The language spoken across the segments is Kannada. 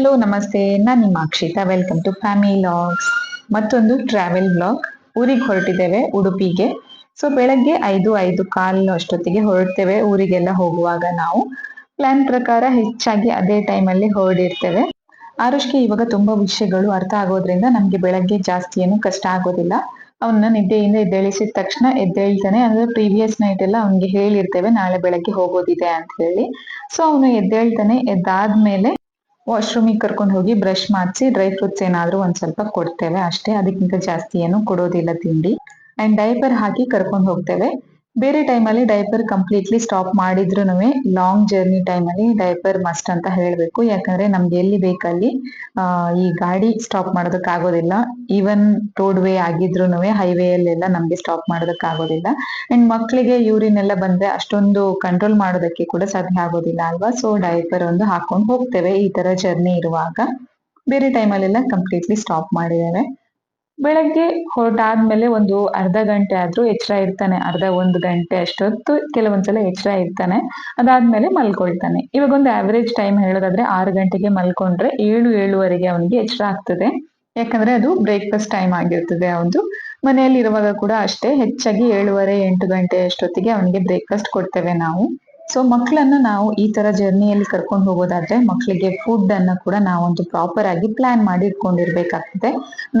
ಹಲೋ ನಮಸ್ತೆ. ನಾನು ನಿಮ್ಮ Akshita welcome to family logs ಮತ್ತೊಂದು ಟ್ರಾವೆಲ್ ಬ್ಲಾಗ್ ಊರಿಗೆ ಹೊರಟಿದ್ದೇವೆ, ಉಡುಪಿಗೆ. ಸೊ ಬೆಳಗ್ಗೆ ಐದು ಐದು ಕಾಲು ಅಷ್ಟೊತ್ತಿಗೆ ಹೊರಡ್ತೇವೆ. ಊರಿಗೆಲ್ಲ ಹೋಗುವಾಗ ನಾವು. ಪ್ಲಾನ್ ಪ್ರಕಾರ ಹೆಚ್ಚಾಗಿ ಅದೇ ಟೈಮಲ್ಲಿ ಹೊರಡಿರ್ತೇವೆ. ಆರುಷ್ಗೆ ಇವಾಗ ತುಂಬಾ ವಿಷಯಗಳು ಅರ್ಥ ಆಗೋದ್ರಿಂದ ನಮಗೆ ಬೆಳಗ್ಗೆ ಜಾಸ್ತಿ ಏನು ಕಷ್ಟ ಆಗೋದಿಲ್ಲ. ಅವನ್ನ ನಿದ್ದೆಯಿಂದ ಎದ್ದೇಳಿಸಿದ ತಕ್ಷಣ ಎದ್ದೇಳ್ತಾನೆ. ಅಂದ್ರೆ ಪ್ರೀವಿಯಸ್ ನೈಟ್ ಎಲ್ಲ ಅವ್ನಿಗೆ ಹೇಳಿರ್ತೇವೆ, ನಾಳೆ ಬೆಳಗ್ಗೆ ಹೋಗೋದಿದೆ ಅಂತ ಹೇಳಿ. ಸೊ ಅವನು ಎದ್ದೇಳ್ತಾನೆ. ಎದ್ದಾದ್ಮೇಲೆ ವಾಶ್ರೂಮಿಗೆ ಕರ್ಕೊಂಡು ಹೋಗಿ ಬ್ರಷ್ ಮಾಡಿಸಿ ಡ್ರೈ ಫ್ರೂಟ್ಸ್ ಏನಾದರೂ ಒಂದು ಸ್ವಲ್ಪ ಕೊಡ್ತೇವೆ ಅಷ್ಟೇ. ಅದಕ್ಕಿಂತ ಜಾಸ್ತಿ ಏನು ಕೊಡೋದಿಲ್ಲ ತಿಂಡಿ. ಅಂಡ್ ಡೈಪರ್ ಹಾಕಿ ಕರ್ಕೊಂಡು ಹೋಗ್ತೇವೆ. ಬೇರೆ ಟೈಮಲ್ಲಿ ಡೈಪರ್ ಕಂಪ್ಲೀಟ್ಲಿ ಸ್ಟಾಪ್ ಮಾಡಿದ್ರು ಲಾಂಗ್ ಜರ್ನಿ ಟೈಮಲ್ಲಿ ಡೈಪರ್ ಮಸ್ಟ್ ಅಂತ ಹೇಳ್ಬೇಕು. ಯಾಕಂದ್ರೆ ನಮ್ಗೆ ಎಲ್ಲಿ ಬೇಕಲ್ಲಿ ಈ ಗಾಡಿ ಸ್ಟಾಪ್ ಮಾಡೋದಕ್ ಆಗೋದಿಲ್ಲ ಈವನ್ ರೋಡ್ ವೇ ಆಗಿದ್ರು ಹೈವೇ ಅಲ್ಲೆಲ್ಲ ನಮ್ಗೆ ಸ್ಟಾಪ್ ಮಾಡೋದಕ್ ಆಗೋದಿಲ್ಲ ಅಂಡ್ ಮಕ್ಕಳಿಗೆ ಯೂರಿನ್ ಎಲ್ಲ ಬಂದ್ರೆ ಅಷ್ಟೊಂದು ಕಂಟ್ರೋಲ್ ಮಾಡೋದಕ್ಕೆ ಕೂಡ ಸಾಧ್ಯ ಆಗೋದಿಲ್ಲ ಅಲ್ವಾ? ಸೊ ಡೈಪರ್ ಒಂದು ಹಾಕೊಂಡು ಹೋಗ್ತೇವೆ ಈ ತರ ಜರ್ನಿ ಇರುವಾಗ. ಬೇರೆ ಟೈಮಲ್ಲೆಲ್ಲ ಕಂಪ್ಲೀಟ್ಲಿ ಸ್ಟಾಪ್ ಮಾಡಿದ್ದೇವೆ. ಬೆಳಗ್ಗೆ ಹೊರಟಾದ್ಮೇಲೆ ಒಂದು ಅರ್ಧ ಗಂಟೆ ಆದ್ರೂ ಎಚ್ಚರ ಇರ್ತಾನೆ. ಅರ್ಧ ಒಂದು ಗಂಟೆ ಅಷ್ಟೊತ್ತು ಕೆಲವೊಂದ್ಸಲ ಎಚ್ಚರ ಇರ್ತಾನೆ. ಅದಾದ್ಮೇಲೆ ಮಲ್ಕೊಳ್ತಾನೆ. ಇವಾಗ ಒಂದು ಆವರೇಜ್ ಟೈಮ್ ಹೇಳೋದಾದ್ರೆ ಆರು ಗಂಟೆಗೆ ಮಲ್ಕೊಂಡ್ರೆ ಏಳು, ಏಳುವರೆಗೆ ಅವನಿಗೆ ಎಚ್ಚರ ಆಗ್ತದೆ. ಯಾಕಂದ್ರೆ ಅದು ಬ್ರೇಕ್ಫಾಸ್ಟ್ ಟೈಮ್ ಆಗಿರ್ತದೆ ಅವನು ಮನೆಯಲ್ಲಿ ಇರುವಾಗ ಕೂಡ ಅಷ್ಟೇ ಹೆಚ್ಚಾಗಿ ಏಳುವರೆ, ಎಂಟು ಗಂಟೆ ಅಷ್ಟೊತ್ತಿಗೆ ಅವನಿಗೆ ಬ್ರೇಕ್ಫಾಸ್ಟ್ ಕೊಡ್ತೇವೆ ನಾವು. ಸೊ ಮಕ್ಕಳನ್ನ ನಾವು ಈ ತರ ಜರ್ನಿಯಲ್ಲಿ ಕರ್ಕೊಂಡು ಹೋಗೋದಾದ್ರೆ ಮಕ್ಕಳಿಗೆ ಫುಡ್ ಅನ್ನ ಕೂಡ ನಾವೊಂದು ಪ್ರಾಪರ್ ಆಗಿ ಪ್ಲಾನ್ ಮಾಡಿ ಇಟ್ಕೊಂಡಿರ್ಬೇಕಾಗ್ತದೆ.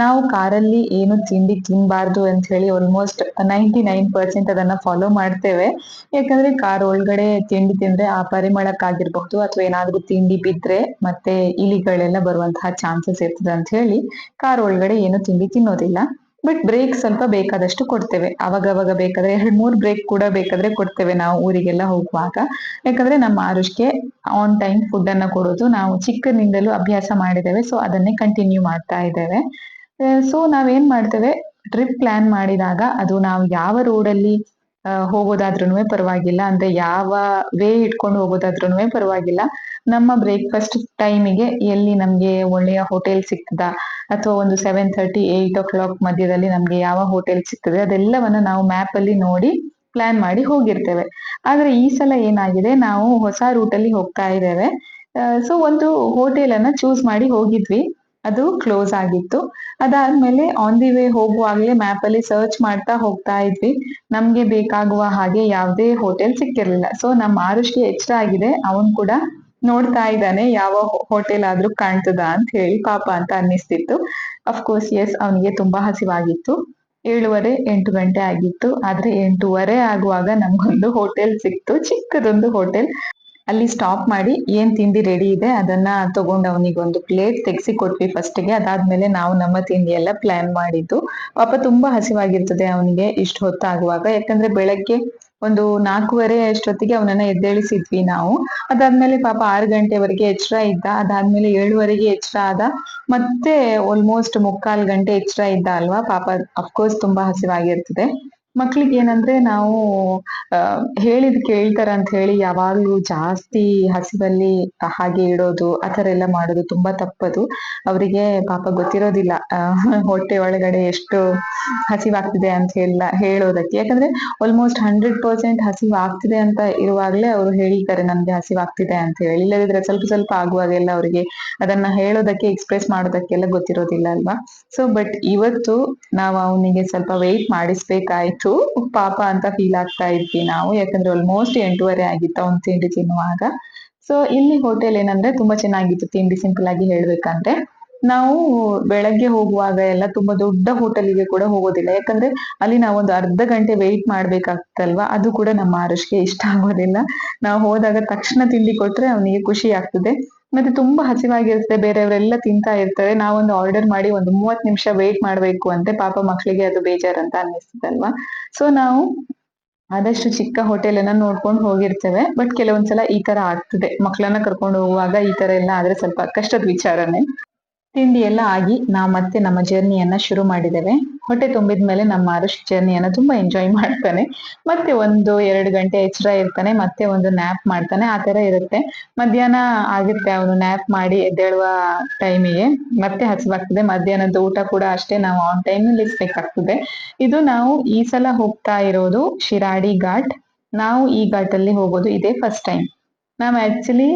ನಾವು ಕಾರಲ್ಲಿ ಏನು ತಿಂಡಿ ತಿನ್ಬಾರ್ದು ಅಂತ ಹೇಳಿ ಆಲ್ಮೋಸ್ಟ್ ನೈಂಟಿ ನೈನ್ ಪರ್ಸೆಂಟ್ ಅದನ್ನ ಫಾಲೋ ಮಾಡ್ತೇವೆ. ಯಾಕಂದ್ರೆ ಕಾರ್ ಒಳಗಡೆ ತಿಂಡಿ ತಿಂದ್ರೆ ಆ ಪರಿಮಳಕ್ಕಾಗಿರ್ಬಹುದು ಅಥವಾ ಏನಾದ್ರೂ ತಿಂಡಿ ಬಿದ್ರೆ ಮತ್ತೆ ಇಲಿಗಳೆಲ್ಲ ಬರುವಂತಹ ಚಾನ್ಸಸ್ ಇರ್ತದೆ ಅಂತ ಹೇಳಿ ಕಾರ್ ಒಳಗಡೆ ಏನು ತಿಂಡಿ ತಿನ್ನೋದಿಲ್ಲ. ಬಟ್ ಬ್ರೇಕ್ ಸ್ವಲ್ಪ ಬೇಕಾದಷ್ಟು ಕೊಡ್ತೇವೆ. ಅವಾಗವಾಗ ಅವಾಗ ಬೇಕಾದ್ರೆ ಎರಡ್, ಮೂರ್ ಬ್ರೇಕ್ ಕೂಡ ಬೇಕಾದ್ರೆ ಕೊಡ್ತೇವೆ ನಾವು ಊರಿಗೆಲ್ಲ ಹೋಗುವಾಗ. ಯಾಕಂದ್ರೆ ನಮ್ಮ ಆರುಷ್ಗೆ ಆನ್ ಟೈಮ್ ಫುಡ್ ಅನ್ನ ಕೊಡೋದು ನಾವು ಚಿಕ್ಕನಿಂದಲೂ ಅಭ್ಯಾಸ ಮಾಡಿದ್ದೇವೆ. ಸೊ ಅದನ್ನೇ ಕಂಟಿನ್ಯೂ ಮಾಡ್ತಾ ಇದ್ದೇವೆ. ಸೊ ನಾವೇನ್ ಮಾಡ್ತೇವೆ? ಟ್ರಿಪ್ ಪ್ಲಾನ್ ಮಾಡಿದಾಗ ಅದು ನಾವು ಯಾವ ರೋಡಲ್ಲಿ ಹೋಗೋದಾದ್ರೂ ಪರವಾಗಿಲ್ಲ. ಅಂದ್ರೆ ಯಾವ ವೇ ಇಟ್ಕೊಂಡು ಹೋಗೋದಾದ್ರೂ ಪರವಾಗಿಲ್ಲ. ನಮ್ಮ ಬ್ರೇಕ್ಫಾಸ್ಟ್ ಟೈಮಿಗೆ ಎಲ್ಲಿ ನಮ್ಗೆ ಒಳ್ಳೆಯ ಹೋಟೆಲ್ ಸಿಗ್ತದಾ? ಅಥವಾ ಒಂದು seven thirty eight o'clock ಮಧ್ಯದಲ್ಲಿ ನಮ್ಗೆ ಯಾವ ಹೋಟೆಲ್ ಸಿಗ್ತದೆ? ಅದೆಲ್ಲವನ್ನ ನಾವು ಮ್ಯಾಪ್ ಅಲ್ಲಿ ನೋಡಿ ಪ್ಲಾನ್ ಮಾಡಿ ಹೋಗಿರ್ತೇವೆ. ಆದ್ರೆ ಈ ಸಲ ಏನಾಗಿದೆ? ನಾವು ಹೊಸ ರೂಟ್ ಅಲ್ಲಿ ಹೋಗ್ತಾ ಇದ್ದೇವೆ. ಸೊ ಒಂದು ಹೋಟೆಲ್ ಅನ್ನ ಚೂಸ್ ಮಾಡಿ ಹೋಗಿದ್ವಿ. ಅದು ಕ್ಲೋಸ್ ಆಗಿತ್ತು. ಅದಾದ್ಮೇಲೆ ಆನ್ ದಿ ವೇ ಹೋಗುವಾಗಲೇ ಮ್ಯಾಪ್ ಅಲ್ಲಿ ಸರ್ಚ್ ಮಾಡ್ತಾ ಹೋಗ್ತಾ ಇದ್ವಿ. ನಮ್ಗೆ ಬೇಕಾಗುವ ಹಾಗೆ ಯಾವುದೇ ಹೋಟೆಲ್ ಸಿಕ್ಕಿರ್ಲಿಲ್ಲ. ಸೊ ನಮ್ಮ ಆರುಷ್ಗೆ ಎಚ್ಚರ ಆಗಿದೆ. ಅವನ್ ಕೂಡ ನೋಡ್ತಾ ಇದ್ದಾನೆ, ಯಾವ ಹೋಟೆಲ್ ಆದ್ರೂ ಕಾಣ್ತದ ಅಂತ ಹೇಳಿ ಪಾಪ ಅಂತ ಅನ್ನಿಸ್ತಿತ್ತು. ಅಫ್ಕೋರ್ಸ್ ಎಸ್ ಅವನಿಗೆ ತುಂಬಾ ಹಸಿವಾಗಿತ್ತು. ಏಳುವರೆ, ಎಂಟು ಗಂಟೆ ಆಗಿತ್ತು. ಆದ್ರೆ ಎಂಟೂವರೆ ಆಗುವಾಗ ನಮ್ಗೊಂದು ಹೋಟೆಲ್ ಸಿಕ್ತು. ಚಿಕ್ಕದೊಂದು ಹೋಟೆಲ್ ಅಲ್ಲಿ ಸ್ಟಾಪ್ ಮಾಡಿ ಏನ್ ತಿಂಡಿ ರೆಡಿ ಇದೆ ಅದನ್ನ ತಗೊಂಡು ಅವನಿಗೆ ಒಂದು ಪ್ಲೇಟ್ ತೆಗ್ಸಿ ಕೊಟ್ವಿ ಫಸ್ಟ್ಗೆ ಅದಾದ್ಮೇಲೆ ನಾವು ನಮ್ಮ ತಿಂಡಿ ಎಲ್ಲ ಪ್ಲಾನ್ ಮಾಡಿದ್ದು. ಪಾಪ ತುಂಬಾ ಹಸಿವಾಗಿರ್ತದೆ ಅವನಿಗೆ ಇಷ್ಟು ಹೊತ್ತಾಗುವಾಗ. ಯಾಕಂದ್ರೆ ಬೆಳಗ್ಗೆ ಒಂದು ನಾಲ್ಕೂವರೆ ಅಷ್ಟೊತ್ತಿಗೆ ಅವನನ್ನ ಎದ್ದೇಳಿಸಿದ್ವಿ ನಾವು. ಅದಾದ್ಮೇಲೆ ಪಾಪ ಆರು ಗಂಟೆವರೆಗೆ ಎಚ್ಚರ ಇದ್ದ. ಅದಾದ್ಮೇಲೆ ಏಳುವರೆಗೆ ಎಚ್ಚರ ಆದ. ಮತ್ತೆ ಆಲ್ಮೋಸ್ಟ್ ಮುಕ್ಕಾಲ್ ಗಂಟೆ ಎಚ್ಚರ ಇದ್ದ ಅಲ್ವಾ? ಪಾಪ ಅಫ್ಕೋರ್ಸ್ ತುಂಬಾ ಹಸಿವಾಗಿರ್ತದೆ. ಮಕ್ಳಿಗೆ ಏನಂದ್ರೆ ನಾವು ಹೇಳಿದ್ ಕೇಳ್ತಾರ ಅಂತ ಹೇಳಿ ಯಾವಾಗ್ಲೂ ಜಾಸ್ತಿ ಹಸಿವಲ್ಲಿ ಹಾಗೆ ಇಡೋದು ಆತರ ಎಲ್ಲ ಮಾಡೋದು ತುಂಬಾ ತಪ್ಪದು. ಅವರಿಗೆ ಪಾಪ ಗೊತ್ತಿರೋದಿಲ್ಲ ಹೊಟ್ಟೆ ಒಳಗಡೆ ಎಷ್ಟು ಹಸಿವಾಗ್ತಿದೆ ಅಂತ ಹೇಳ, ಹೇಳೋದಕ್ಕೆ. ಯಾಕಂದ್ರೆ ಆಲ್ಮೋಸ್ಟ್ ಹಂಡ್ರೆಡ್ ಪರ್ಸೆಂಟ್ ಹಸಿವಾಗ್ತಿದೆ ಅಂತ ಇರುವಾಗ್ಲೇ ಅವ್ರು ಹೇಳಿದ್ದಾರೆ ನನ್ಗೆ ಹಸಿವಾಗ್ತಿದೆ ಅಂತ ಹೇಳಿ. ಇಲ್ಲದಿದ್ರೆ ಸ್ವಲ್ಪ ಸ್ವಲ್ಪ ಆಗುವಾಗೆಲ್ಲ ಅವರಿಗೆ ಅದನ್ನ ಹೇಳೋದಕ್ಕೆ ಎಕ್ಸ್ಪ್ರೆಸ್ ಮಾಡೋದಕ್ಕೆಲ್ಲ ಗೊತ್ತಿರೋದಿಲ್ಲ ಅಲ್ವಾ? ಸೊ ಬಟ್ ಇವತ್ತು ನಾವು ಅವನಿಗೆ ಸ್ವಲ್ಪ ವೆಯ್ಟ್ ಮಾಡಿಸ್ಬೇಕಾಯ್ತು. ಪಾಪ ಅಂತ ಫೀಲ್ ಆಗ್ತಾ ಇದ್ವಿ ನಾವು. ಯಾಕಂದ್ರೆ ಆಲ್ಮೋಸ್ಟ್ ಎಂಟೂವರೆ ಆಗಿತ್ತು ಅವ್ನು ತಿಂಡಿ ತಿನ್ನುವಾಗ. ಸೊ ಇಲ್ಲಿ ಹೋಟೆಲ್ ಏನಂದ್ರೆ ತುಂಬಾ ಚೆನ್ನಾಗಿತ್ತು. ತಿಂಡಿ ಸಿಂಪಲ್ ಆಗಿ ಹೇಳ್ಬೇಕಂದ್ರೆ. ನಾವು ಬೆಳಗ್ಗೆ ಹೋಗುವಾಗ ಎಲ್ಲ ತುಂಬಾ ದೊಡ್ಡ ಹೋಟೆಲಿಗೆ ಕೂಡ ಹೋಗೋದಿಲ್ಲ. ಯಾಕಂದ್ರೆ ಅಲ್ಲಿ ನಾವೊಂದು ಅರ್ಧ ಗಂಟೆ ವೆಯ್ಟ್ ಮಾಡ್ಬೇಕಾಗ್ತಲ್ವಾ? ಅದು ಕೂಡ ನಮ್ಮ ಆರುಷ್ಗೆ ಇಷ್ಟ ಆಗೋದಿಲ್ಲ. ನಾವು ಹೋದಾಗ ತಕ್ಷಣ ತಿಂಡಿ ಕೊಟ್ರೆ ಅವನಿಗೆ ಖುಷಿ ಆಗ್ತದೆ. ಮತ್ತೆ ತುಂಬಾ ಹಸಿವಾಗಿರುತ್ತೆ, ಬೇರೆಯವರೆಲ್ಲ ತಿಂತಾ ಇರ್ತಾರೆ. ನಾವೊಂದು ಆರ್ಡರ್ ಮಾಡಿ ಒಂದು ಮೂವತ್ ನಿಮಿಷ ವೇಟ್ ಮಾಡ್ಬೇಕು ಅಂತೆ. ಪಾಪ ಮಕ್ಳಿಗೆ ಅದು ಬೇಜಾರಂತ ಅನ್ನಿಸ್ತದಲ್ವಾ? ಸೊ ನಾವು ಆದಷ್ಟು ಚಿಕ್ಕ ಹೋಟೆಲ್ ಅನ್ನ ನೋಡ್ಕೊಂಡು ಹೋಗಿರ್ತೇವೆ. ಬಟ್ ಕೆಲವೊಂದ್ಸಲ ಈ ತರ ಆಗ್ತದೆ. ಮಕ್ಕಳನ್ನ ಕರ್ಕೊಂಡು ಹೋಗುವಾಗ ಈ ತರ ಎಲ್ಲ ಆದ್ರೆ ಸ್ವಲ್ಪ ಕಷ್ಟದ ವಿಚಾರನೆ. ತಿಂಡಿ ಎಲ್ಲ ಆಗಿ ನಾವು ಮತ್ತೆ ನಮ್ಮ ಜರ್ನಿಯನ್ನ ಶುರು ಮಾಡಿದ್ದೇವೆ. ಹೊಟ್ಟೆ ತುಂಬಿದ ಮೇಲೆ ನಮ್ಮ ಅರೆಸ್ಟ್ ಜರ್ನಿಯನ್ನು ತುಂಬಾ ಎಂಜಾಯ್ ಮಾಡ್ತಾನೆ. ಮತ್ತೆ ಒಂದು ಎರಡು ಗಂಟೆ ಎಚ್ಚರ ಇರ್ತಾನೆ, ಮತ್ತೆ ಒಂದು ನ್ಯಾಪ್ ಮಾಡ್ತಾನೆ. ಆ ತರ ಇರುತ್ತೆ. ಮಧ್ಯಾಹ್ನ ಆಗುತ್ತೆ ಅವನು ನ್ಯಾಪ್ ಮಾಡಿ ಎದ್ದೇಳುವ ಟೈಮಿಗೆ ಮತ್ತೆ ಹಸಿವಾಗ್ತದೆ. ಮಧ್ಯಾಹ್ನದ ಊಟ ಕೂಡ ಅಷ್ಟೇ ನಾವು ಆನ್ ಟೈಮ್ ನಿಲ್ಲಿಸ್ಬೇಕಾಗ್ತದೆ ಇದು ನಾವು ಈ ಸಲ ಹೋಗ್ತಾ ಇರೋದು ಶಿರಾಡಿ ಘಾಟ್. ನಾವು ಈ ಘಾಟಲ್ಲಿ ಹೋಗೋದು ಇದೇ ಫಸ್ಟ್ ಟೈಮ್ ನಾವು ಆಕ್ಚುಲಿ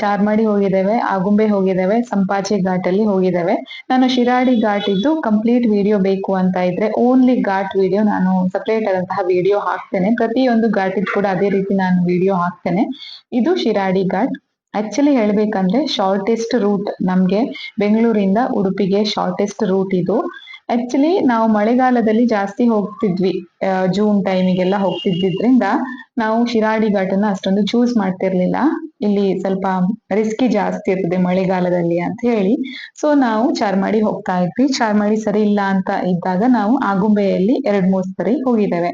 ಚಾರ್ಮಾಡಿ ಹೋಗಿದ್ದೇವೆ, ಆಗುಂಬೆ ಹೋಗಿದ್ದೇವೆ ಸಂಪಾಜಿ ಘಾಟ್ ಅಲ್ಲಿ ಹೋಗಿದ್ದೇವೆ. ನಾನು ಶಿರಾಡಿ ಘಾಟ್ ಇದ್ದು ಕಂಪ್ಲೀಟ್ ವಿಡಿಯೋ ಬೇಕು ಅಂತ ಇದ್ರೆ ಓನ್ಲಿ ಘಾಟ್ ವಿಡಿಯೋ ನಾನು ಸಪ್ರೇಟ್ ಆದಂತಹ ವಿಡಿಯೋ ಹಾಕ್ತೇನೆ. ಪ್ರತಿಯೊಂದು ಘಾಟಿದ್ ಕೂಡ ಅದೇ ರೀತಿ ನಾನು ವಿಡಿಯೋ ಹಾಕ್ತೇನೆ. ಇದು ಶಿರಾಡಿ ಘಾಟ್. ಆಕ್ಚುಲಿ ಹೇಳ್ಬೇಕಂದ್ರೆ ಶಾರ್ಟೆಸ್ಟ್ ರೂಟ್ ನಮ್ಗೆ ಬೆಂಗಳೂರಿಂದ ಉಡುಪಿಗೆ ಶಾರ್ಟೆಸ್ಟ್ ರೂಟ್ ಇದು. ಆಕ್ಚುಲಿ ನಾವು ಮಳೆಗಾಲದಲ್ಲಿ ಜಾಸ್ತಿ ಹೋಗ್ತಿದ್ವಿ ಜೂನ್ ಟೈಮಿಗೆಲ್ಲ ಹೋಗ್ತಿದ್ದಿದ್ರಿಂದ ನಾವು ಶಿರಾಡಿ ಘಾಟನ್ನ ಅಷ್ಟೊಂದು ಚೂಸ್ ಮಾಡ್ತಿರ್ಲಿಲ್ಲ. ಇಲ್ಲಿ ಸ್ವಲ್ಪ ರಿಸ್ಕಿ ಜಾಸ್ತಿ ಇರ್ತದೆ ಮಳೆಗಾಲದಲ್ಲಿ ಅಂತ ಹೇಳಿ. ಸೊ ನಾವು ಚಾರ್ಮಾಡಿ ಹೋಗ್ತಾ ಇದ್ವಿ. ಚಾರ್ಮಾಡಿ ಸರಿ ಇಲ್ಲ ಅಂತ ಇದ್ದಾಗ ನಾವು ಆಗುಂಬೆಯಲ್ಲಿ ಎರಡ್ ಮೂರ್ ಸರಿ ಹೋಗಿದ್ದೇವೆ.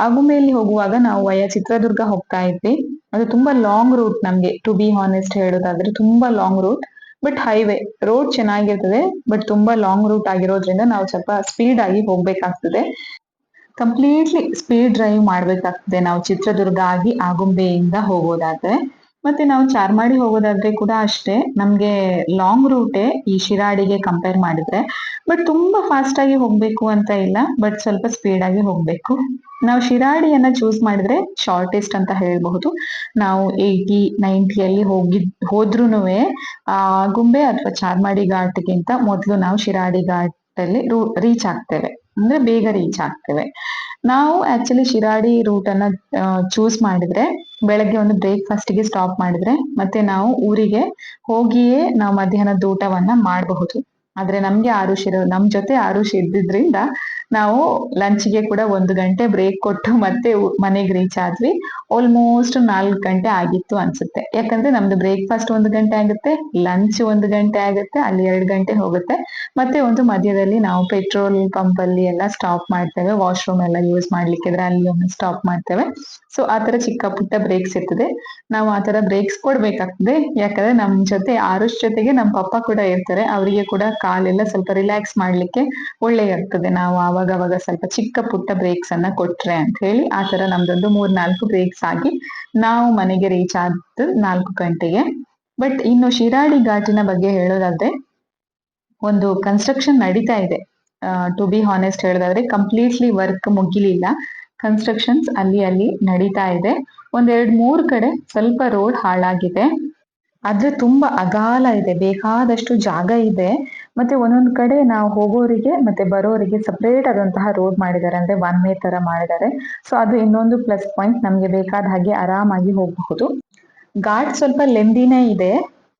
ಆಗುಂಬೆಯಲ್ಲಿ ಹೋಗುವಾಗ ನಾವು ವಯ ಚಿತ್ರದುರ್ಗ ಹೋಗ್ತಾ ಇದ್ವಿ. ಅದು ತುಂಬಾ ಲಾಂಗ್ ರೂಟ್ ನಮ್ಗೆ ಟು ಬಿ ಹಾನೆಸ್ಟ್ ಹೇಳೋದಾದ್ರೆ ತುಂಬಾ long route but highway road ಚೆನ್ನಾಗಿರ್ತದೆ ಬಟ್ ತುಂಬಾ ಲಾಂಗ್ ರೂಟ್ ಆಗಿರೋದ್ರಿಂದ ನಾವು ಸ್ವಲ್ಪ ಸ್ಪೀಡ್ ಆಗಿ ಹೋಗ್ಬೇಕಾಗ್ತದೆ. ಕಂಪ್ಲೀಟ್ಲಿ ಸ್ಪೀಡ್ ಡ್ರೈವ್ ಮಾಡ್ಬೇಕಾಗ್ತದೆ ನಾವು ಚಿತ್ರದುರ್ಗ ಆಗಿ ಆಗುಂಬೆಯಿಂದ ಹೋಗೋದಾದ್ರೆ. ಮತ್ತೆ ನಾವು ಚಾರ್ಮಾಡಿ ಹೋಗೋದಾದ್ರೆ ಕೂಡ ಅಷ್ಟೇ. ನಮ್ಗೆ ಲಾಂಗ್ ರೂಟೇ ಈ ಶಿರಾಡಿಗೆ ಕಂಪೇರ್ ಮಾಡಿದ್ರೆ. ಬಟ್ ತುಂಬಾ ಫಾಸ್ಟ್ ಆಗಿ ಹೋಗ್ಬೇಕು ಅಂತ ಇಲ್ಲ. ಬಟ್ ಸ್ವಲ್ಪ ಸ್ಪೀಡ್ ಆಗಿ ಹೋಗ್ಬೇಕು. ನಾವು ಶಿರಾಡಿಯನ್ನ ಚೂಸ್ ಮಾಡಿದ್ರೆ ಶಾರ್ಟೆಸ್ಟ್ ಅಂತ ಹೇಳ್ಬಹುದು. ನಾವು ಏಯ್ಟಿ ನೈಂಟಿಯಲ್ಲಿ ಹೋಗಿದ್ ಹೋದ್ರೂ ಗುಂಬೆ ಅಥವಾ ಚಾರ್ಮಾಡಿ ಘಾಟ್ಗಿಂತ ಮೊದಲು ನಾವು ಶಿರಾಡಿ ಘಾಟ್ ಅಲ್ಲಿ ರೀಚ್ ಆಗ್ತೇವೆ. ಅಂದ್ರೆ ಬೇಗ ರೀಚ್ ಆಗ್ತೇವೆ. ನಾವು ಆಕ್ಚುಲಿ ಶಿರಾಡಿ ರೂಟ್ ಅನ್ನ ಚೂಸ್ ಮಾಡಿದ್ರೆ ಬೆಳಗ್ಗೆ ಒಂದು ಬ್ರೇಕ್ಫಾಸ್ಟ್ಗೆ ಸ್ಟಾಪ್ ಮಾಡಿದ್ರೆ ಮತ್ತೆ ನಾವು ಊರಿಗೆ ಹೋಗಿಯೇ ನಾವು ಮಧ್ಯಾಹ್ನದ ಊಟವನ್ನ ಮಾಡಬಹುದು. ಆದ್ರೆ ನಮ್ಗೆ ಆರುಷ್ ಇರೋ ನಮ್ ಜೊತೆ ಆರುಷ್ ಇದ್ದಿದ್ರಿಂದ ನಾವು ಲಂಚ್ಗೆ ಕೂಡ ಒಂದು ಗಂಟೆ ಬ್ರೇಕ್ ಕೊಟ್ಟು ಮತ್ತೆ ಮನೆಗೆ ರೀಚ್ ಆದ್ವಿ. ಆಲ್ಮೋಸ್ಟ್ ನಾಲ್ಕು ಗಂಟೆ ಆಗಿತ್ತು ಅನ್ಸುತ್ತೆ. ಯಾಕಂದ್ರೆ ನಮ್ದು ಬ್ರೇಕ್ಫಾಸ್ಟ್ ಒಂದು ಗಂಟೆ ಆಗುತ್ತೆ ಲಂಚ್ ಒಂದು ಗಂಟೆ ಆಗುತ್ತೆ, ಅಲ್ಲಿ ಎರಡು ಗಂಟೆ ಹೋಗುತ್ತೆ. ಮತ್ತೆ ಒಂದು ಮಧ್ಯದಲ್ಲಿ ನಾವು ಪೆಟ್ರೋಲ್ ಪಂಪ್ ಅಲ್ಲಿ ಎಲ್ಲ ಸ್ಟಾಪ್ ಮಾಡ್ತೇವೆ. ವಾಶ್ರೂಮ್ ಎಲ್ಲ ಯೂಸ್ ಮಾಡ್ಲಿಕ್ಕೆ ಇದ್ರೆ ಅಲ್ಲಿ ಒಮ್ಮೆ ಸ್ಟಾಪ್ ಮಾಡ್ತೇವೆ. ಸೊ ಆತರ ಚಿಕ್ಕ ಪುಟ್ಟ ಬ್ರೇಕ್ಸ್ ಇರ್ತದೆ. ನಾವು ಆತರ ಬ್ರೇಕ್ಸ್ ಕೊಡ್ಬೇಕಾಗ್ತದೆ. ಯಾಕಂದ್ರೆ ನಮ್ ಜೊತೆ, ಆರುಷ್ ಜೊತೆಗೆ ನಮ್ ಪಪ್ಪ ಕೂಡ ಇರ್ತಾರೆ. ಅವರಿಗೆ ಕೂಡ ಕಾಲೆಲ್ಲ ಸ್ವಲ್ಪ ರಿಲ್ಯಾಕ್ಸ್ ಮಾಡ್ಲಿಕ್ಕೆ ಒಳ್ಳೆ ಇರ್ತದೆ ನಾವು ಅವಾಗ ಅವಾಗ ಸ್ವಲ್ಪ ಚಿಕ್ಕ ಪುಟ್ಟ ಬ್ರೇಕ್ಸ್ ಅನ್ನ ಕೊಟ್ರೆ ಅಂತ ಹೇಳಿ ಆ ತರ ನಮ್ದೊಂದು ಮೂರ್ ನಾಲ್ಕು ಬ್ರೇಕ್ಸ್ ಆಗಿ ನಾವು ಮನೆಗೆ ರೀಚ್ ಆದ ನಾಲ್ಕು ಗಂಟೆಗೆ. ಬಟ್ ಇನ್ನು ಶಿರಾಡಿ ಘಾಟಿನ ಬಗ್ಗೆ ಹೇಳೋದಾದ್ರೆ ಒಂದು ಕನ್ಸ್ಟ್ರಕ್ಷನ್ ನಡೀತಾ ಇದೆ. ಟು ಬಿ ಹಾನೆಸ್ಟ್ ಹೇಳೋದಾದ್ರೆ ಕಂಪ್ಲೀಟ್ಲಿ ವರ್ಕ್ ಮುಗಿಲಿಲ್ಲ. ಕನ್ಸ್ಟ್ರಕ್ಷನ್ಸ್ ಅಲ್ಲಿ ಅಲ್ಲಿ ನಡೀತಾ ಇದೆ. ಒಂದೆರಡು ಮೂರ್ ಕಡೆ ಸ್ವಲ್ಪ ರೋಡ್ ಹಾಳಾಗಿದೆ. ಆದ್ರೆ ತುಂಬಾ ಅಗಾಲ ಇದೆ, ಬೇಕಾದಷ್ಟು ಜಾಗ ಇದೆ. ಮತ್ತೆ ಒಂದೊಂದ್ ಕಡೆ ನಾವು ಹೋಗೋರಿಗೆ ಮತ್ತೆ ಬರೋರಿಗೆ ಸಪ್ರೇಟ್ ಆದಂತಹ ರೋಡ್ ಮಾಡಿದ್ದಾರೆ, ಅಂದ್ರೆ ಒನ್ ವೇ ತರ ಮಾಡಿದ್ದಾರೆ. ಸೊ ಅದು ಇನ್ನೊಂದು ಪ್ಲಸ್ ಪಾಯಿಂಟ್ ನಮ್ಗೆ ಬೇಕಾದ ಹಾಗೆ ಆರಾಮಾಗಿ ಹೋಗಬಹುದು. ಘಾಟ್ ಸ್ವಲ್ಪ ಲೆಂದಿನೇ ಇದೆ.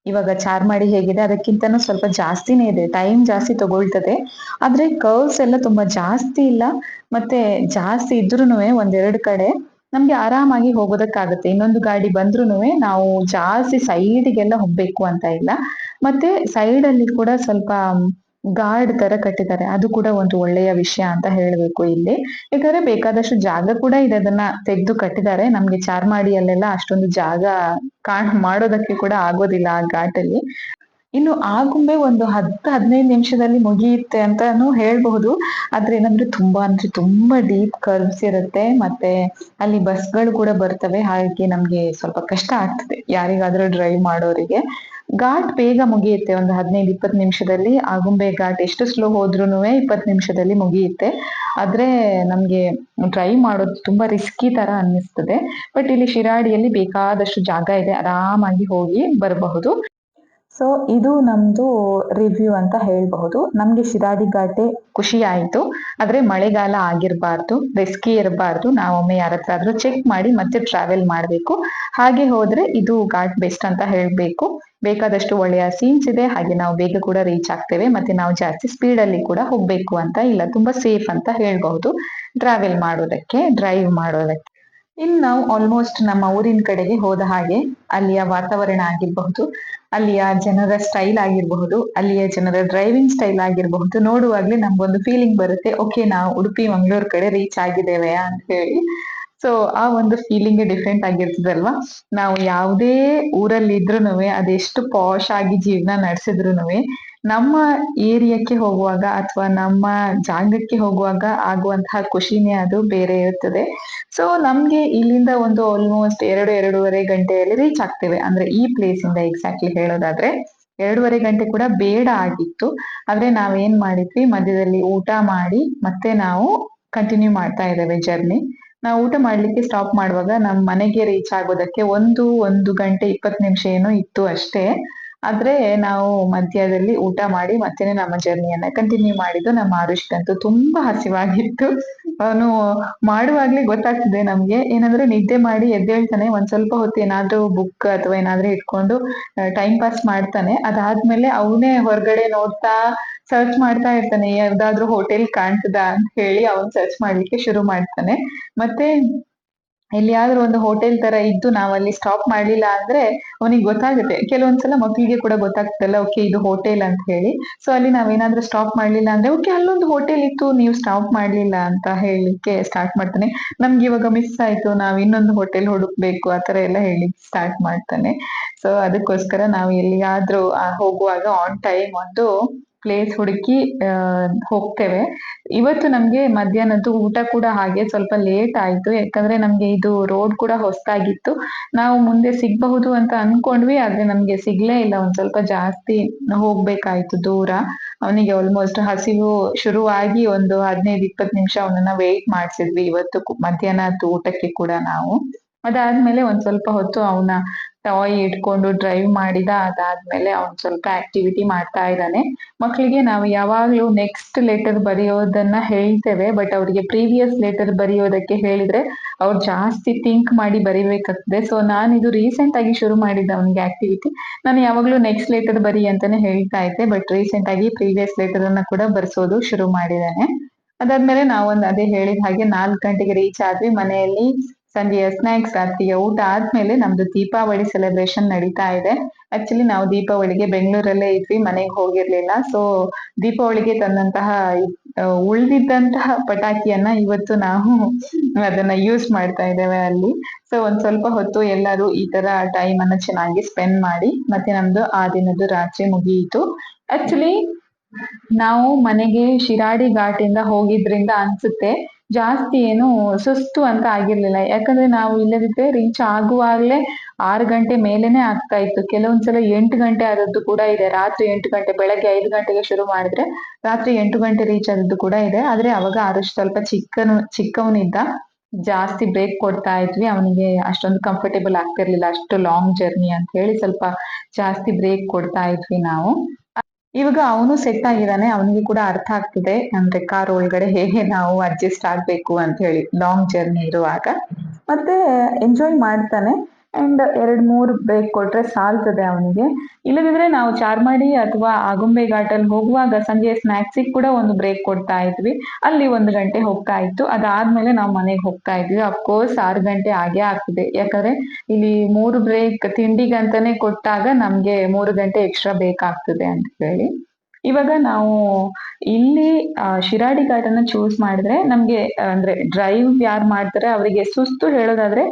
ಇವಾಗ ಚಾರ್ಮಾಡಿ ಹೇಗಿದೆ, ಅದಕ್ಕಿಂತನೂ ಸ್ವಲ್ಪ ಜಾಸ್ತಿನೇ ಇದೆ. ಟೈಮ್ ಜಾಸ್ತಿ ತಗೊಳ್ತದೆ. ಆದ್ರೆ ಕರ್ವ್ಸ್ ಎಲ್ಲ ತುಂಬಾ ಜಾಸ್ತಿ ಇಲ್ಲ. ಮತ್ತೆ ಜಾಸ್ತಿ ಇದ್ರೂನು ಒಂದೆರಡು ಕಡೆ ನಮ್ಗೆ ಆರಾಮಾಗಿ ಹೋಗೋದಕ್ಕಾಗುತ್ತೆ. ಇನ್ನೊಂದು ಗಾಡಿ ಬಂದ್ರು ನಾವು ಜಾಸ್ತಿ ಸೈಡ್ಗೆಲ್ಲ ಹೋಗ್ಬೇಕು ಅಂತ ಇಲ್ಲ. ಮತ್ತೆ ಸೈಡ್ ಅಲ್ಲಿ ಕೂಡ ಸ್ವಲ್ಪ ಗಾರ್ಡ್ ತರ ಕಟ್ಟಿದ್ದಾರೆ. ಅದು ಕೂಡ ಒಂದು ಒಳ್ಳೆಯ ವಿಷಯ ಅಂತ ಹೇಳ್ಬೇಕು ಇಲ್ಲಿ. ಯಾಕಂದ್ರೆ ಬೇಕಾದಷ್ಟು ಜಾಗ ಕೂಡ ಇದೆ. ಅದನ್ನ ತೆಗೆದು ಕಟ್ಟಿದ್ದಾರೆ. ನಮ್ಗೆ ಚಾರ್ಮಾಡಿಯಲ್ಲೆಲ್ಲ ಅಷ್ಟೊಂದು ಜಾಗ ಕಾಣ್ ಮಾಡೋದಕ್ಕೆ ಕೂಡ ಆಗೋದಿಲ್ಲ ಆ ಘಾಟಲ್ಲಿ. ಇನ್ನು ಆಗುಂಬೆ ಒಂದು ಹತ್ತು, ಹದಿನೈದು ನಿಮಿಷದಲ್ಲಿ ಮುಗಿಯುತ್ತೆ ಅಂತಾನು ಹೇಳ್ಬಹುದು. ಆದ್ರೆ ಏನಂದ್ರೆ ತುಂಬಾ ಅಂದ್ರೆ ತುಂಬಾ ಡೀಪ್ ಕರ್ವ್ಸ್ ಇರುತ್ತೆ. ಮತ್ತೆ ಅಲ್ಲಿ ಬಸ್ಗಳು ಕೂಡ ಬರ್ತವೆ. ಹಾಗೆ ನಮ್ಗೆ ಸ್ವಲ್ಪ ಕಷ್ಟ ಆಗ್ತದೆ ಯಾರಿಗಾದ್ರೂ ಡ್ರೈವ್ ಮಾಡೋರಿಗೆ. ಘಾಟ್ ಬೇಗ ಮುಗಿಯುತ್ತೆ. ಒಂದು ಹದಿನೈದು, ಇಪ್ಪತ್ತು ನಿಮಿಷದಲ್ಲಿ ಆಗುಂಬೆ ಘಾಟ್ ಎಷ್ಟು ಸ್ಲೋ ಹೋದ್ರೂ ಇಪ್ಪತ್ತು ನಿಮಿಷದಲ್ಲಿ ಮುಗಿಯುತ್ತೆ. ಆದ್ರೆ ನಮ್ಗೆ ಡ್ರೈವ್ ಮಾಡೋದು ತುಂಬಾ ರಿಸ್ಕಿ ತರ ಅನ್ನಿಸ್ತದೆ. ಬಟ್ ಇಲ್ಲಿ ಶಿರಾಡಿಯಲ್ಲಿ ಬೇಕಾದಷ್ಟು ಜಾಗ ಇದೆ. ಆರಾಮಾಗಿ ಹೋಗಿ ಬರಬಹುದು. ಸೊ ಇದು ನಮ್ದು ರಿವ್ಯೂ ಅಂತ ಹೇಳಬಹುದು. ನಮ್ಗೆ ಶಿರಾಡಿ ಘಾಟೆ ಖುಷಿ ಆಯ್ತು. ಆದ್ರೆ ಮಳೆಗಾಲ ಆಗಿರಬಾರ್ದು ರಿಸ್ಕಿ ಇರಬಾರ್ದು. ನಾವೊಮ್ಮೆ ಯಾರ ಆದ್ರೂ ಚೆಕ್ ಮಾಡಿ ಮತ್ತೆ ಟ್ರಾವೆಲ್ ಮಾಡ್ಬೇಕು. ಹಾಗೆ ಹೋದ್ರೆ ಇದು ಘಾಟ್ ಬೆಸ್ಟ್ ಅಂತ ಹೇಳ್ಬೇಕು. ಬೇಕಾದಷ್ಟು ಒಳ್ಳೆಯ ಸೀನ್ಸ್ ಇದೆ. ಹಾಗೆ ನಾವು ಬೇಗ ಕೂಡ ರೀಚ್ ಆಗ್ತೇವೆ. ಮತ್ತೆ ನಾವು ಜಾಸ್ತಿ ಸ್ಪೀಡ್ ಅಲ್ಲಿ ಕೂಡ ಹೋಗ್ಬೇಕು ಅಂತ ಇಲ್ಲ. ತುಂಬಾ ಸೇಫ್ ಅಂತ ಹೇಳ್ಬಹುದು. ಟ್ರಾವೆಲ್ ಮಾಡೋದಕ್ಕೆ ಡ್ರೈವ್ ಮಾಡೋದಕ್ಕೆ. ಇನ್ನು ನಾವು ಆಲ್ಮೋಸ್ಟ್ ನಮ್ಮ ಊರಿನ ಕಡೆಗೆ ಹೋದ ಹಾಗೆ ಅಲ್ಲಿಯ ವಾತಾವರಣ ಆಗಿರಬಹುದು, ಅಲ್ಲಿಯ ಜನರ ಸ್ಟೈಲ್ ಆಗಿರಬಹುದು, ಅಲ್ಲಿಯ ಜನರ ಡ್ರೈವಿಂಗ್ ಸ್ಟೈಲ್ ಆಗಿರಬಹುದು, ನೋಡುವಾಗ್ಲೇ ನಮ್ಗೊಂದು ಫೀಲಿಂಗ್ ಬರುತ್ತೆ ಓಕೆ ನಾವು ಉಡುಪಿ, ಮಂಗಳೂರು ಕಡೆ ರೀಚ್ ಆಗಿದ್ದೇವೆ ಅಂತ ಹೇಳಿ. ಸೊ ಆ ಒಂದು ಫೀಲಿಂಗ್ ಡಿಫ್ರೆಂಟ್ ಆಗಿರ್ತದಲ್ವಾ? ನಾವು ಯಾವುದೇ ಊರಲ್ಲಿ ಇದ್ರೂನು ಅದೆಷ್ಟು ಪಾಶ್ ಆಗಿ ಜೀವನ ನಡೆಸಿದ್ರುನುವೆ ನಮ್ಮ ಏರಿಯಾಕ್ಕೆ ಹೋಗುವಾಗ ಅಥವಾ ನಮ್ಮ ಜಾಗಕ್ಕೆ ಹೋಗುವಾಗ ಆಗುವಂತಹ ಖುಷಿನೇ ಅದು ಬೇರೆ ಇರ್ತದೆ ಸೊ ನಮ್ಗೆ ಇಲ್ಲಿಂದ ಒಂದು ಆಲ್ಮೋಸ್ಟ್ ಎರಡು, ಎರಡೂವರೆ ಗಂಟೆಯಲ್ಲಿ ರೀಚ್ ಆಗ್ತೇವೆ. ಅಂದ್ರೆ ಈ ಪ್ಲೇಸ್ ಇಂದ ಎಕ್ಸಾಕ್ಟ್ಲಿ ಹೇಳೋದಾದ್ರೆ ಎರಡೂವರೆ ಗಂಟೆ ಕೂಡ ಬೇಡ ಆಗಿತ್ತು. ಆದ್ರೆ ನಾವೇನ್ ಮಾಡಿದ್ವಿ? ಮಧ್ಯದಲ್ಲಿ ಊಟ ಮಾಡಿ ಮತ್ತೆ ನಾವು ಕಂಟಿನ್ಯೂ ಮಾಡ್ತಾ ಇದ್ದೇವೆ ಜರ್ನಿ ನಾವು ಊಟ ಮಾಡ್ಲಿಕ್ಕೆ ಸ್ಟಾಪ್ ಮಾಡುವಾಗ ನಮ್ಮ ಮನೆಗೆ ರೀಚ್ ಆಗೋದಕ್ಕೆ ಒಂದು ಒಂದು ಗಂಟೆ ಇಪ್ಪತ್ತು ನಿಮಿಷ ಏನೋ ಇತ್ತು ಅಷ್ಟೇ. ಆದ್ರೆ ನಾವು ಮಧ್ಯದಲ್ಲಿ ಊಟ ಮಾಡಿ ಮತ್ತೇನೆ ನಮ್ಮ ಜರ್ನಿಯನ್ನ ಕಂಟಿನ್ಯೂ ಮಾಡಿದ್ದು ನಮ್ಮ ಆರುಷ್ಗಂತೂ ತುಂಬಾ ಹಸಿವಾಗಿತ್ತು. ಅವನು ಮಾಡುವಾಗ್ಲಿ ಗೊತ್ತಾಗ್ತಿದೆ ನಮ್ಗೆ. ಏನಂದ್ರೆ ನಿದ್ದೆ ಮಾಡಿ ಎದ್ದೇಳ್ತಾನೆ, ಒಂದ್ ಸ್ವಲ್ಪ ಹೊತ್ತು ಏನಾದ್ರೂ ಬುಕ್ ಅಥವಾ ಏನಾದ್ರೂ ಇಟ್ಕೊಂಡು ಟೈಮ್ ಪಾಸ್ ಮಾಡ್ತಾನೆ. ಅದಾದ್ಮೇಲೆ ಅವನೇ ಹೊರಗಡೆ ನೋಡ್ತಾ ಸರ್ಚ್ ಮಾಡ್ತಾ ಇರ್ತಾನೆ. ಯಾವ್ದಾದ್ರು ಹೋಟೆಲ್ ಕಾಣ್ತದ ಅಂತ ಹೇಳಿ ಅವನ್ ಸರ್ಚ್ ಮಾಡ್ಲಿಕ್ಕೆ ಶುರು ಮಾಡ್ತಾನೆ. ಮತ್ತೆ ಎಲ್ಲಿಯಾದ್ರೂ ಒಂದು ಹೋಟೆಲ್ ತರ ಇದ್ದು ನಾವಲ್ಲಿ ಸ್ಟಾಪ್ ಮಾಡ್ಲಿಲ್ಲ ಅಂದ್ರೆ ಅವನಿಗೆ ಗೊತ್ತಾಗುತ್ತೆ. ಕೆಲವೊಂದ್ಸಲ ಮಕ್ಕಳಿಗೆ ಕೂಡ ಗೊತ್ತಾಗ್ತಲ್ಲ ಓಕೆ, ಇದು ಹೋಟೆಲ್ ಅಂತ ಹೇಳಿ. ಸೊ ಅಲ್ಲಿ ನಾವೇನಾದ್ರೂ ಸ್ಟಾಪ್ ಮಾಡ್ಲಿಲ್ಲ ಅಂದ್ರೆ, ಓಕೆ, ಅಲ್ಲೊಂದು ಹೋಟೆಲ್ ಇತ್ತು, ನೀವು ಸ್ಟಾಪ್ ಮಾಡ್ಲಿಲ್ಲ ಅಂತ ಹೇಳಲಿಕ್ಕೆ ಸ್ಟಾರ್ಟ್ ಮಾಡ್ತಾನೆ. ನಮ್ಗೆ ಇವಾಗ ಮಿಸ್ ಆಯ್ತು, ನಾವ್ ಇನ್ನೊಂದು ಹೋಟೆಲ್ ಹುಡುಕ್ಬೇಕು ತರ ಎಲ್ಲ ಹೇಳಿ ಸ್ಟಾರ್ಟ್ ಮಾಡ್ತಾನೆ. ಸೊ ಅದಕ್ಕೋಸ್ಕರ ನಾವು ಎಲ್ಲಿಯಾದ್ರೂ ಹೋಗುವಾಗ ಆನ್ ಟೈಮ್ ಒಂದು ಪ್ಲೇಸ್ ಹುಡುಕಿ ಹೋಗ್ತೇವೆ. ಇವತ್ತು ನಮ್ಗೆ ಮಧ್ಯಾಹ್ನದ್ದು ಊಟ ಕೂಡ ಹಾಗೆ ಸ್ವಲ್ಪ ಲೇಟ್ ಆಯ್ತು. ಯಾಕಂದ್ರೆ ನಮ್ಗೆ ಇದು ರೋಡ್ ಕೂಡ ಹೊಸದಾಗಿತ್ತು. ನಾವು ಮುಂದೆ ಸಿಗ್ಬಹುದು ಅಂತ ಅನ್ಕೊಂಡ್ವಿ, ಆದ್ರೆ ನಮ್ಗೆ ಸಿಗ್ಲೇ ಇಲ್ಲ. ಒಂದ್ ಸ್ವಲ್ಪ ಜಾಸ್ತಿ ಹೋಗ್ಬೇಕಾಯ್ತು ದೂರ. ಅವನಿಗೆ ಆಲ್ಮೋಸ್ಟ್ ಹಸಿವು ಶುರುವಾಗಿ ಒಂದು ಹದಿನೈದು ಇಪ್ಪತ್ತು ನಿಮಿಷ ಅವನನ್ನ ವೇಟ್ ಮಾಡ್ಸಿದ್ವಿ ಇವತ್ತು ಮಧ್ಯಾಹ್ನದ ಮಧ್ಯಾಹ್ನದ್ದು ಊಟಕ್ಕೆ ಕೂಡ ನಾವು. ಅದಾದ್ಮೇಲೆ ಒಂದ್ ಸ್ವಲ್ಪ ಹೊತ್ತು ಅವನ ಟಾಯ್ ಇಟ್ಕೊಂಡು ಡ್ರೈವ್ ಮಾಡಿದ, ಅದಾದ್ಮೇಲೆ ಅವ್ನ್ ಸ್ವಲ್ಪ ಆಕ್ಟಿವಿಟಿ ಮಾಡ್ತಾ ಇದ್ದಾನೆ. ಮಕ್ಕಳಿಗೆ ನಾವು ಯಾವಾಗ್ಲೂ ನೆಕ್ಸ್ಟ್ ಲೆಟರ್ ಬರೆಯೋದನ್ನ ಹೇಳ್ತೇವೆ ಬಟ್ ಅವ್ರಿಗೆ ಪ್ರೀವಿಯಸ್ ಲೆಟರ್ ಬರೆಯೋದಕ್ಕೆ ಹೇಳಿದ್ರೆ ಅವ್ರು ಜಾಸ್ತಿ ಥಿಂಕ್ ಮಾಡಿ ಬರಿಬೇಕಾಗ್ತದೆ. ಸೊ ನಾನು ಇದು ರೀಸೆಂಟ್ ಆಗಿ ಶುರು ಮಾಡಿದ್ದೆ ಅವನಿಗೆ ಆಕ್ಟಿವಿಟಿ ನಾನು ಯಾವಾಗ್ಲೂ ನೆಕ್ಸ್ಟ್ ಲೆಟರ್ ಬರಿ ಅಂತಾನೆ ಹೇಳ್ತಾ ಇದ್ದೆ ಬಟ್ ರೀಸೆಂಟ್ ಆಗಿ ಪ್ರೀವಿಯಸ್ ಲೆಟರ್ ಅನ್ನ ಕೂಡ ಬರ್ಸೋದು ಶುರು ಮಾಡಿದ್ದಾನೆ. ಅದಾದ್ಮೇಲೆ ನಾವೊಂದು ಅದೇ ಹೇಳಿದ ಹಾಗೆ ನಾಲ್ಕು ಗಂಟೆಗೆ ರೀಚ್ ಆದ್ವಿ. ಮನೆಯಲ್ಲಿ ಸಂಜೆಯ ಸ್ನಾಕ್ಸ್ ರಾತ್ರಿಯ ಊಟ ಆದ್ಮೇಲೆ ನಮ್ದು ದೀಪಾವಳಿ ಸೆಲೆಬ್ರೇಷನ್ ನಡೀತಾ ಇದೆ. ಆಕ್ಚುಲಿ ನಾವು ದೀಪಾವಳಿಗೆ ಬೆಂಗಳೂರಲ್ಲೇ ಇದ್ವಿ, ಮನೆಗೆ ಹೋಗಿರ್ಲಿಲ್ಲ. ಸೊ ದೀಪಾವಳಿಗೆ ತಂದಂತಹ ಉಳಿದಿದ್ದಂತಹ ಪಟಾಕಿಯನ್ನ ಇವತ್ತು ನಾವು ಅದನ್ನ ಯೂಸ್ ಮಾಡ್ತಾ ಇದ್ದೇವೆ ಅಲ್ಲಿ. ಸೊ ಒಂದ್ ಸ್ವಲ್ಪ ಹೊತ್ತು ಎಲ್ಲರೂ ಈ ತರ ಟೈಮ್ ಅನ್ನ ಚೆನ್ನಾಗಿ ಸ್ಪೆಂಡ್ ಮಾಡಿ, ಮತ್ತೆ ನಮ್ದು ಆ ದಿನದ್ದು ರಾತ್ರಿ ಮುಗಿಯಿತು. ಆಕ್ಚುಲಿ ನಾವು ಮನೆಗೆ ಶಿರಾಡಿ ಘಾಟಿಂದ ಹೋಗಿದ್ರಿಂದ ಅನ್ಸುತ್ತೆ. ಜಾಸ್ತಿ ಏನು ಸುಸ್ತು ಅಂತ ಆಗಿರ್ಲಿಲ್ಲ. ಯಾಕಂದ್ರೆ ನಾವು ಇಲ್ಲದಿದ್ರೆ ರೀಚ್ ಆಗುವಾಗ್ಲೇ ಆರು ಗಂಟೆ ಮೇಲೇನೆ ಆಗ್ತಾ ಇತ್ತು. ಕೆಲವೊಂದ್ಸಲ ಎಂಟು ಗಂಟೆ ಆದದ್ದು ಕೂಡ ಇದೆ. ರಾತ್ರಿ ಎಂಟು ಗಂಟೆ, ಬೆಳಗ್ಗೆ ಐದು ಗಂಟೆಗೆ ಶುರು ಮಾಡಿದ್ರೆ ರಾತ್ರಿ ಎಂಟು ಗಂಟೆ ರೀಚ್ ಆದದ್ದು ಕೂಡ ಇದೆ. ಆದ್ರೆ ಅವಾಗ ಆದಷ್ಟು ಸ್ವಲ್ಪ ಚಿಕ್ಕನು, ಚಿಕ್ಕವನಿದ್ದ ಜಾಸ್ತಿ ಬ್ರೇಕ್ ಕೊಡ್ತಾ ಇದ್ವಿ. ಅವನಿಗೆ ಅಷ್ಟೊಂದು ಕಂಫರ್ಟೇಬಲ್ ಆಗ್ತಿರ್ಲಿಲ್ಲ. ಅಷ್ಟು ಲಾಂಗ್ ಜರ್ನಿ ಅಂತ ಹೇಳಿ ಸ್ವಲ್ಪ ಜಾಸ್ತಿ ಬ್ರೇಕ್ ಕೊಡ್ತಾ ಇದ್ವಿ ನಾವು. ಇವಾಗ ಅವನು ಸೆಟ್ ಆಗಿದ್ದಾನೆ, ಅವನಿಗೆ ಕೂಡ ಅರ್ಥ ಆಗ್ತಿದೆ. ಅಂದ್ರೆ ಕಾರ್ ಒಳಗಡೆ ಹೇಗೆ ನಾವು ಅಡ್ಜಸ್ಟ್ ಆಗ್ಬೇಕು ಅಂತ ಹೇಳಿ ಲಾಂಗ್ ಜರ್ನಿ ಇರುವಾಗ. ಮತ್ತೆ ಎಂಜಾಯ್ ಮಾಡ್ತಾನೆ. ಅಂಡ್ ಎರಡು ಮೂರು ಬ್ರೇಕ್ ಕೊಟ್ಟರೆ ಸಾಲ್ತದೆ ಅವನಿಗೆ. ಇಲ್ಲದಿದ್ರೆ ನಾವು ಚಾರ್ಮಾಡಿ ಅಥವಾ ಆಗುಂಬೆ ಘಾಟಲ್ಲಿ ಹೋಗುವಾಗ ಸಂಜೆ ಸ್ನ್ಯಾಕ್ಸಿಗೆ ಕೂಡ ಒಂದು ಬ್ರೇಕ್ ಕೊಡ್ತಾ ಇದ್ವಿ. ಅಲ್ಲಿ ಒಂದು ಗಂಟೆ ಹೋಗ್ತಾ ಇತ್ತು. ಅದಾದ್ಮೇಲೆ ನಾವು ಮನೆಗೆ ಹೋಗ್ತಾ ಇದ್ವಿ. ಅಫ್ಕೋರ್ಸ್ ಆರು ಗಂಟೆ ಆಗೇ ಆಗ್ತದೆ. ಯಾಕಂದ್ರೆ ಇಲ್ಲಿ ಮೂರು ಬ್ರೇಕ್ ತಿಂಡಿಗಂತಾನೆ ಕೊಟ್ಟಾಗ ನಮಗೆ ಮೂರು ಗಂಟೆ ಎಕ್ಸ್ಟ್ರಾ ಬೇಕಾಗ್ತದೆ ಅಂತ ಹೇಳಿ. ಇವಾಗ ನಾವು ಇಲ್ಲಿ ಶಿರಾಡಿ ಘಾಟನ್ನ ಚೂಸ್ ಮಾಡಿದ್ರೆ ನಮಗೆ, ಅಂದ್ರೆ ಡ್ರೈವ್ ಯಾರು ಮಾಡ್ತಾರೆ, ಅವರಿಗೆ ಸುಸ್ತು ಹೇಳೋದಾದ್ರೆ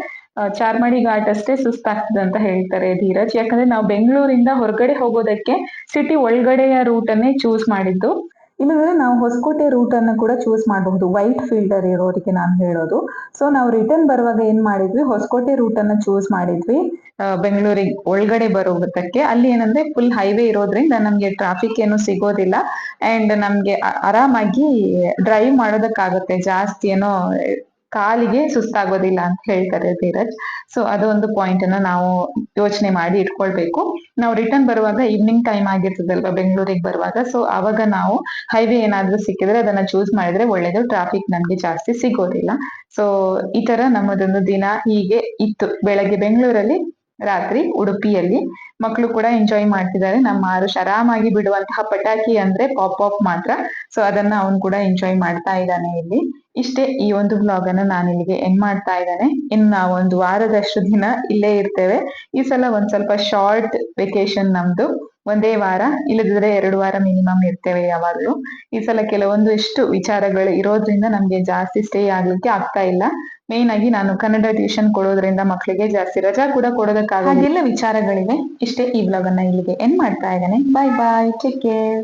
ಚಾರ್ಮಾಡಿ ಘಾಟ್ ಅಷ್ಟೇ ಸುಸ್ತಾಗ್ತದೆ ಅಂತ ಹೇಳ್ತಾರೆ ಧೀರಜ್. ಯಾಕಂದ್ರೆ ನಾವು ಬೆಂಗಳೂರಿಂದ ಹೊರಗಡೆ ಹೋಗೋದಕ್ಕೆ ಸಿಟಿ ಒಳಗಡೆಯ ರೂಟ್ ಅನ್ನೇ ಚೂಸ್ ಮಾಡಿದ್ದು. ಇಲ್ಲದ್ರೆ ನಾವು ಹೊಸಕೋಟೆ ರೂಟ್ ಅನ್ನ ಕೂಡ ಚೂಸ್ ಮಾಡಬಹುದು ವೈಟ್ ಫೀಲ್ಡರ್ ಇರೋರಿಗೆ ನಾನು ಹೇಳೋದು. ಸೊ ನಾವು ರಿಟರ್ನ್ ಬರುವಾಗ ಏನ್ ಮಾಡಿದ್ವಿ? ಹೊಸಕೋಟೆ ರೂಟ್ ಅನ್ನ ಚೂಸ್ ಮಾಡಿದ್ವಿ. ಬೆಂಗಳೂರಿಗೆ ಒಳಗಡೆ ಬರೋದಕ್ಕೆ. ಅಲ್ಲಿ ಏನಂದ್ರೆ ಫುಲ್ ಹೈವೇ ಇರೋದ್ರಿಂದ ನಮ್ಗೆ ಟ್ರಾಫಿಕ್ ಏನು ಸಿಗೋದಿಲ್ಲ. ಅಂಡ್ ನಮ್ಗೆ ಆರಾಮಾಗಿ ಡ್ರೈವ್ ಮಾಡೋದಕ್ಕಾಗುತ್ತೆ. ಜಾಸ್ತಿ ಏನೋ ಕಾಲಿಗೆ ಸುಸ್ತಾಗೋದಿಲ್ಲ ಅಂತ ಹೇಳ್ತಾರೆ ಧೀರಜ್. ಸೊ ಅದೊಂದು ಪಾಯಿಂಟ್ ಅನ್ನ ನಾವು ಯೋಚನೆ ಮಾಡಿ ಇಟ್ಕೊಳ್ಬೇಕು. ನಾವು ರಿಟರ್ನ್ ಬರುವಾಗ ಈವ್ನಿಂಗ್ ಟೈಮ್ ಆಗಿರ್ತದಲ್ವಾ, ಬೆಂಗಳೂರಿಗೆ ಬರುವಾಗ. ಸೊ ಅವಾಗ ನಾವು ಹೈವೇ ಏನಾದ್ರೂ ಸಿಕ್ಕಿದ್ರೆ ಅದನ್ನ ಚೂಸ್ ಮಾಡಿದ್ರೆ ಒಳ್ಳೇದು ಟ್ರಾಫಿಕ್ ನಮ್ಗೆ ಜಾಸ್ತಿ ಸಿಗೋದಿಲ್ಲ. ಸೊ ಈ ತರ ನಮ್ಮದೊಂದು ದಿನ ಹೀಗೆ ಇತ್ತು. ಬೆಳಗ್ಗೆ ಬೆಂಗಳೂರಲ್ಲಿ, ರಾತ್ರಿ ಉಡುಪಿಯಲ್ಲಿ. ಮಕ್ಕಳು ಕೂಡ ಎಂಜಾಯ್ ಮಾಡ್ತಿದ್ದಾರೆ. ನಮ್ಮ ಆರುಷ್ ಆರಾಮಾಗಿ ಬಿಡುವಂತಹ ಪಟಾಕಿ ಅಂದ್ರೆ ಪಾಪ್ ಆಫ್ ಮಾತ್ರ. ಸೊ ಅದನ್ನ ಅವನು ಕೂಡ ಎಂಜಾಯ್ ಮಾಡ್ತಾ ಇದ್ದಾನೆ ಇಲ್ಲಿ. ಇಷ್ಟೇ ಈ ಒಂದು ಬ್ಲಾಗ್ ಅನ್ನ ನಾನು ಇಲ್ಲಿಗೆ ಎಂಡ್ ಮಾಡ್ತಾ ಇದ್ದೇನೆ. ಇನ್ನು ನಾವು ಒಂದು ವಾರದಷ್ಟು ದಿನ ಇಲ್ಲೇ ಇರ್ತೇವೆ. ಈ ಸಲ ಒಂದ್ ಸ್ವಲ್ಪ ಶಾರ್ಟ್ ವೆಕೇಶನ್ ನಮ್ದು. ಒಂದೇ ವಾರ, ಇಲ್ಲದಿದ್ರೆ ಎರಡು ವಾರ ಮಿನಿಮಮ್ ಇರ್ತೇವೆ ಯಾವಾಗಲೂ. ಈ ಸಲ ಕೆಲವೊಂದು ಇಷ್ಟು ವಿಚಾರಗಳು ಇರೋದ್ರಿಂದ ನಮಗೆ ಜಾಸ್ತಿ ಸ್ಟೇ ಆಗ್ಲಿಕ್ಕೆ ಆಗ್ತಾ ಇಲ್ಲ. ಮೇನ್ ಆಗಿ ನಾನು ಕನ್ನಡ ಟ್ಯೂಷನ್ ಕೊಡೋದ್ರಿಂದ ಮಕ್ಕಳಿಗೆ ಜಾಸ್ತಿ ರಜಾ ಕೂಡ ಕೊಡೋದಕ್ಕಾಗ ಹಾಗೆಲ್ಲ ವಿಚಾರಗಳಿವೆ. ಇಷ್ಟೇ ಈ ಬ್ಲಾಗ್ ಅನ್ನ ಇಲ್ಲಿಗೆ ಎಂಡ್ ಮಾಡ್ತಾ ಇದ್ದೇನೆ. ಬಾಯ್ ಬಾಯ್ ಟೇಕ್ ಕೇರ್